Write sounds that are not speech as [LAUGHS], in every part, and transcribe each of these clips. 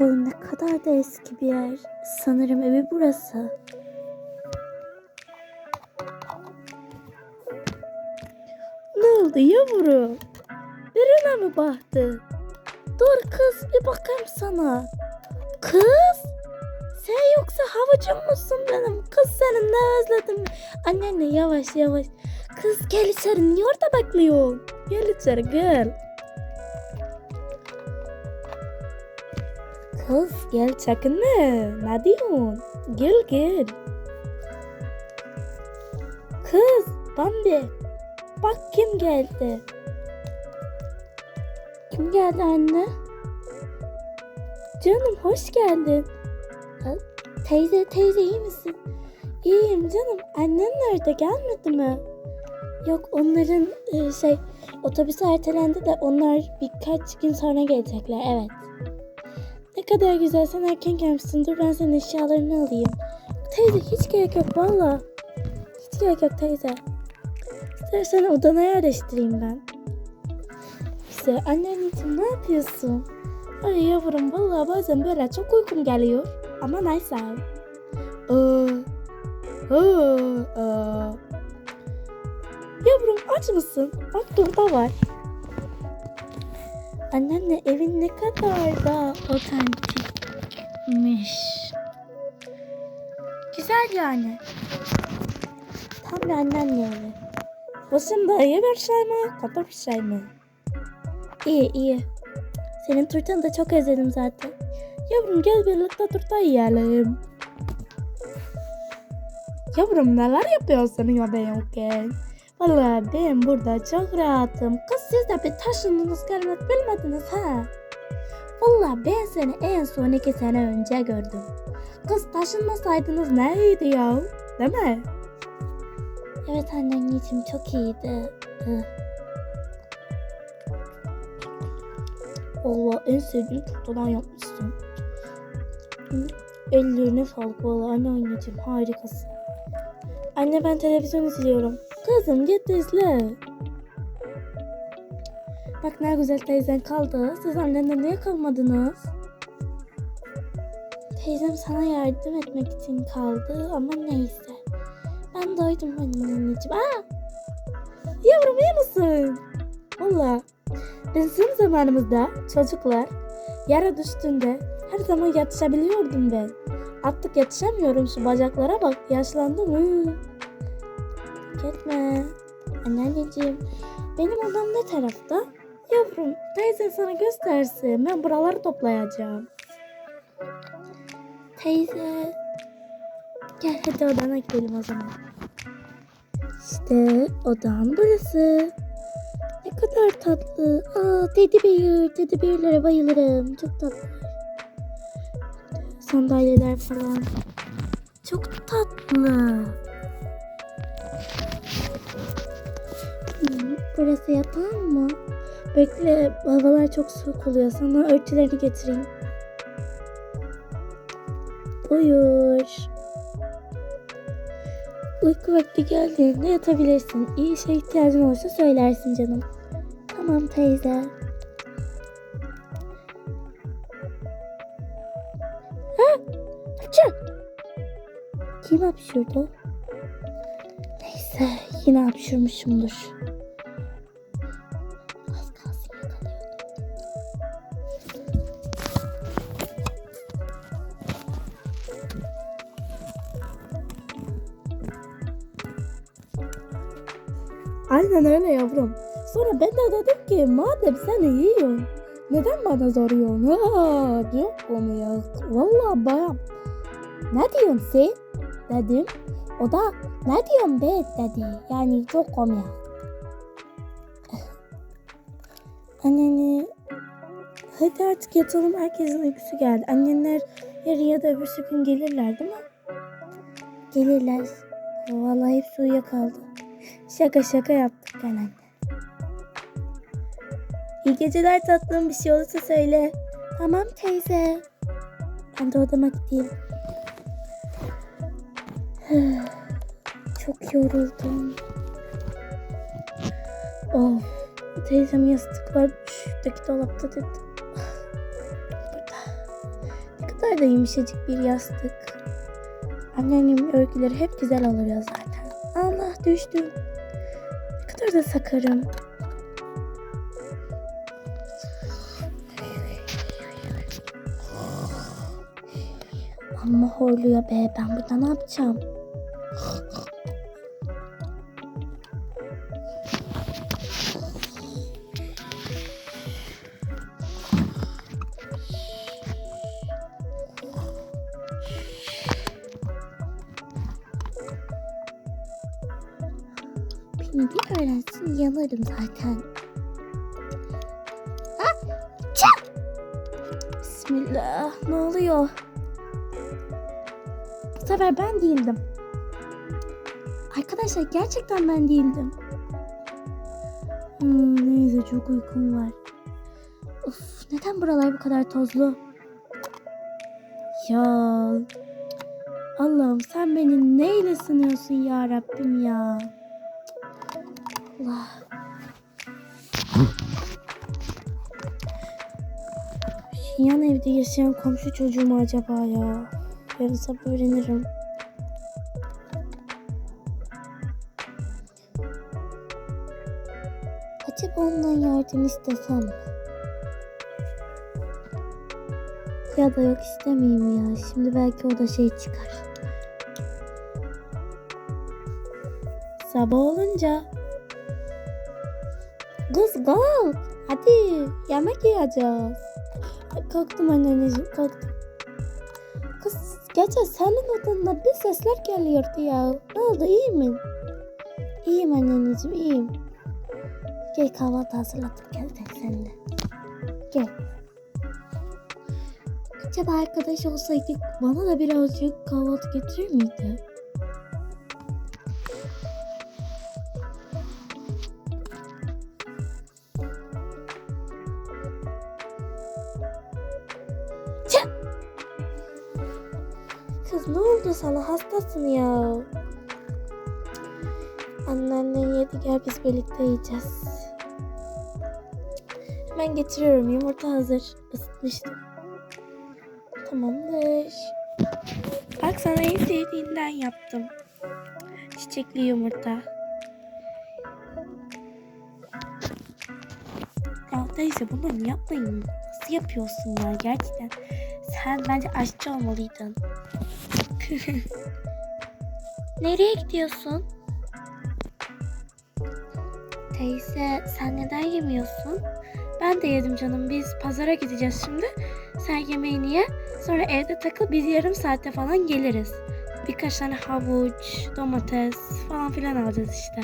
O ne kadar da eski bir yer. Sanırım evi burası. Ne oldu yavrum? Birine mi baktın? Dur kız bir bakayım sana. Kız? Sen yoksa havucum musun benim? Kız seni ne özledim. Annenle yavaş yavaş. Kız gel içeri niye orada bekliyorsun? Gel içeri gel. Kız gel çakınma. Ne diyorsun? Gel gel. Kız Bambi. Bak kim geldi. Kim geldi anne? Canım hoş geldin. Teyze teyze iyi misin? İyiyim canım. Annen nerede gelmedi mi? Yok onların e, şey otobüs ertelendi de onlar birkaç gün sonra gelecekler evet. Ne kadar güzel sen erken gelmişsin. Dur ben senin eşyalarını alayım. Teyze hiç gerek yok valla. Hiç gerek yok teyze. İstersen odana yerleştireyim ben. İşte anneciğim ne yapıyorsun? Ay yavrum valla bazen böyle çok uykum geliyor. Ama neyse. Aa, aa, aa. Yavrum aç mısın? Bak burada var. Annenle evin ne kadar da otantikmiş. Güzel yani. Tam bir annenle evi. Başında iyi bir şey mi? Kötü bir mi? İyi iyi. Senin turtanı da çok özledim zaten. Yavrum gel birlikte turta yiyelim. Yavrum neler yapıyorsun senin ya ben burada çok rahatım. Kız siz de bir taşındınız gelmek bilmediniz ha. Vallahi ben seni en son iki sene önce gördüm. Kız taşınmasaydınız neydi ya? Değil mi? Evet anneciğim çok iyiydi. Allah en sevdiğim turtadan yapmışsın. Ellerine sağlık valla anneanneciğim harikasın. Anne ben televizyon izliyorum. Kızım git izle. Bak ne güzel teyzen kaldı. Siz annenden niye kalmadınız? Teyzem sana yardım etmek için kaldı ama neyse. Ben doydum anneciğim. Aa! Yavrum iyi misin? Valla bizim zamanımızda çocuklar yere düştüğünde her zaman yetişebiliyordum ben. Artık yetişemiyorum şu bacaklara bak yaşlandım. Gitme. Anneanneciğim benim odam ne tarafta? Yavrum teyze sana göstersin. Ben buraları toplayacağım. Teyze. Gel hadi odana gidelim o zaman. İşte odam burası. Ne kadar tatlı. Aa teddy bear. Teddy bear'lere bayılırım. Çok tatlı. Sandalyeler falan. Çok tatlı. Burası yatağın mı? Bekle havalar çok soğuk oluyor. Sana örtülerini getireyim. Uyur. Uyku vakti geldiğinde yatabilirsin. İyi şey ihtiyacın olursa söylersin canım. Tamam teyze. Ha? Açın. Kim hapşurdu? Neyse yine hapşurmuşumdur. Aynen öyle yavrum. Sonra ben de dedim ki madem sen yiyorsun neden bana soruyorsun? Ha, çok komik. Vallahi bayağı. Ne diyorsun sen? Dedim. O da ne diyorsun be dedi. Yani çok komik. [LAUGHS] Anneni hadi artık yatalım herkesin uykusu geldi. Annenler yarın ya da öbürsü gün gelirler değil mi? Gelirler. Vallahi hepsi uyuyakaldı. Şaka şaka yaptık ben anne. İyi geceler tatlım bir şey olursa söyle. Tamam teyze. Ben de odama gideyim. [SIGHS] Çok yoruldum. Of. Teyzem yastıklar şuradaki dolapta dedi. [SIGHS] Burada. kadar da yumuşacık bir yastık. Anneannemin örgüleri hep güzel oluyor zaten. Düştüm. Ne kadar da sakarım. Amma horluyor be. Ben burada ne yapacağım? Bir öğrensin yanarım zaten. Ah! Çak! Bismillah. Ne oluyor? Bu sefer ben değildim. Arkadaşlar gerçekten ben değildim. Hmm, neyse çok uykum var. Of neden buralar bu kadar tozlu? Ya Allah'ım sen beni neyle sınıyorsun ya Rabbim ya. Allah. Yan evde yaşayan komşu çocuğu mu acaba ya? Yarın sabah öğrenirim. Acaba ondan yardım istesem mi? Ya da yok istemeyeyim ya. Şimdi belki o da şey çıkar. Sabah olunca Kız kalk. Hadi yemek yiyeceğiz. Kalktım anneciğim kalktım. Kız gece senin odanda bir sesler geliyordu ya. Ne oldu iyi mi? İyiyim anneciğim iyiyim. Gel kahvaltı hazırladım gel de seninle. Gel. Acaba arkadaş olsaydık bana da birazcık kahvaltı getirir miydi? Ne oldu sana hastasın ya. Anneannen yedi gel biz birlikte yiyeceğiz. Hemen getiriyorum yumurta hazır. Isıtmıştım. Tamamdır. Bak sana en sevdiğinden yaptım. Çiçekli yumurta. Ya teyze bunları yapmayın. Nasıl yapıyorsun ya gerçekten? Sen bence aşçı olmalıydın. [LAUGHS] Nereye gidiyorsun? Teyze sen neden yemiyorsun? Ben de yedim canım. Biz pazara gideceğiz şimdi. Sen yemeğini ye. Sonra evde takıl. Biz yarım saatte falan geliriz. Birkaç tane havuç, domates falan filan alacağız işte.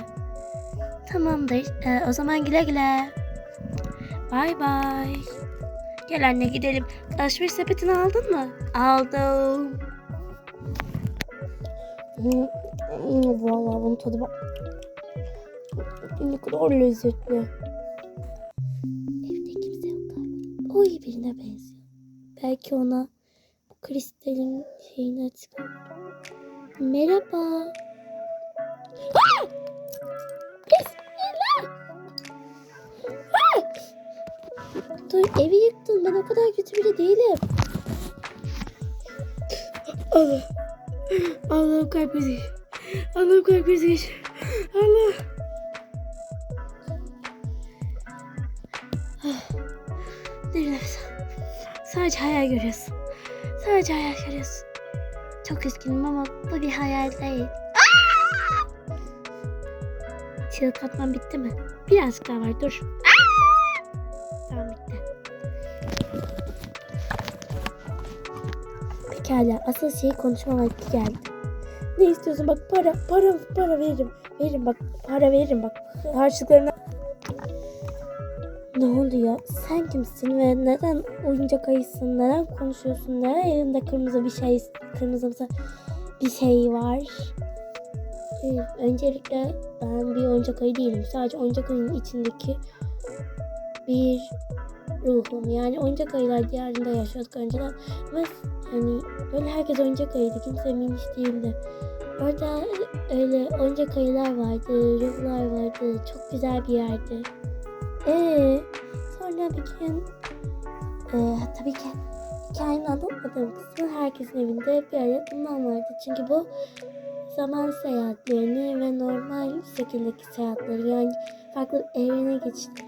Tamamdır. Ee, o zaman güle güle. Bay bay. Gel anne gidelim. Alışveriş sepetini aldın mı? Aldım. Vallahi bunun tadı bak. Ne kadar lezzetli. Evde kimse yok galiba. O iyi birine benziyor. Belki ona bu kristalin şeyini açıklar. Merhaba. Dur evi yıktın. Ben o kadar kötü biri değilim. Allah. Allah'ım kalp krizi. Allah'ım kalp krizi. Allah. Derin nefes al. Sadece hayal görüyorsun. Sadece hayal görüyorsun. Çok üzgünüm ama bu bir hayal değil. Aa! Çığlık atman bitti mi? Birazcık daha var dur. Aa! Pekala asıl şey konuşma vakti geldi. Ne istiyorsun bak para para para veririm. Veririm bak para veririm bak harçlıklarına. Ne oldu ya? Sen kimsin ve neden oyuncak ayısın? Neden konuşuyorsun? Neden elinde kırmızı bir şey, kırmızı bir şey var? Ee, öncelikle ben bir oyuncak ayı değilim. Sadece oyuncak ayının içindeki bir ruhum. Yani oyuncak ayılar diyarında yaşıyorduk önceden. Ama yani böyle herkes oyuncak ayıydı. Kimse miniş değildi. Orada öyle oyuncak ayılar vardı, ruhlar vardı. Çok güzel bir yerdi. Ee, sonra bir gün e, tabii ki hikayenin anlatmadığım kısmı herkesin evinde bir ara bundan vardı. Çünkü bu zaman seyahatlerini ve normal şekildeki seyahatleri yani farklı evrene geçti.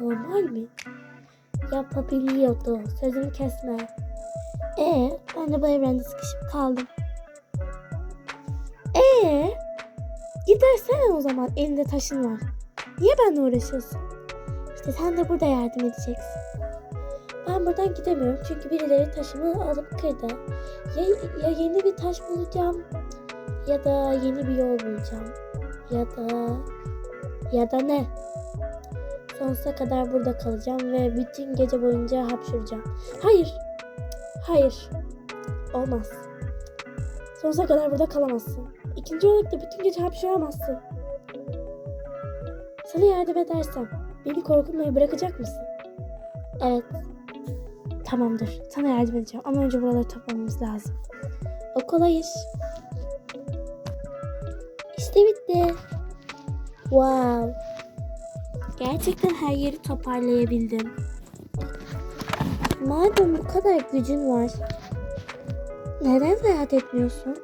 Normal mi? Yapabiliyordu. Sözümü kesme. E ben de bu evrende sıkışıp kaldım. E gidersene o zaman elinde taşın var. Niye benimle uğraşıyorsun? İşte sen de burada yardım edeceksin. Ben buradan gidemiyorum çünkü birileri taşımı alıp kırdı. Ya, ya yeni bir taş bulacağım ya da yeni bir yol bulacağım. Ya da ya da ne? Sonsuza kadar burada kalacağım ve bütün gece boyunca hapşuracağım. Hayır. Hayır. Olmaz. Sonsuza kadar burada kalamazsın. İkinci olarak da bütün gece hapşuramazsın. Sana yardım edersem beni korkutmayı bırakacak mısın? Evet. Tamamdır. Sana yardım edeceğim ama önce buraları toplamamız lazım. O kolay iş. İşte bitti. Wow. Gerçekten her yeri toparlayabildim. Madem bu kadar gücün var, neden seyahat etmiyorsun?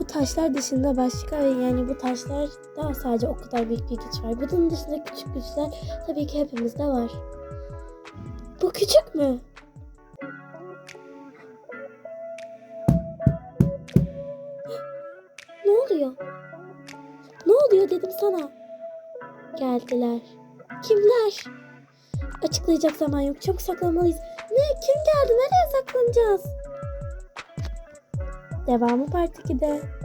Bu taşlar dışında başka yani bu taşlar daha sadece o kadar büyük bir güç var. Bunun dışında küçük güçler tabii ki hepimizde var. Bu küçük mü? Ne oluyor? Ne oluyor dedim sana. Geldiler. Kimler? Açıklayacak zaman yok. Çabuk saklanmalıyız. Ne? Kim geldi? Nereye saklanacağız? Devamı part 2'de.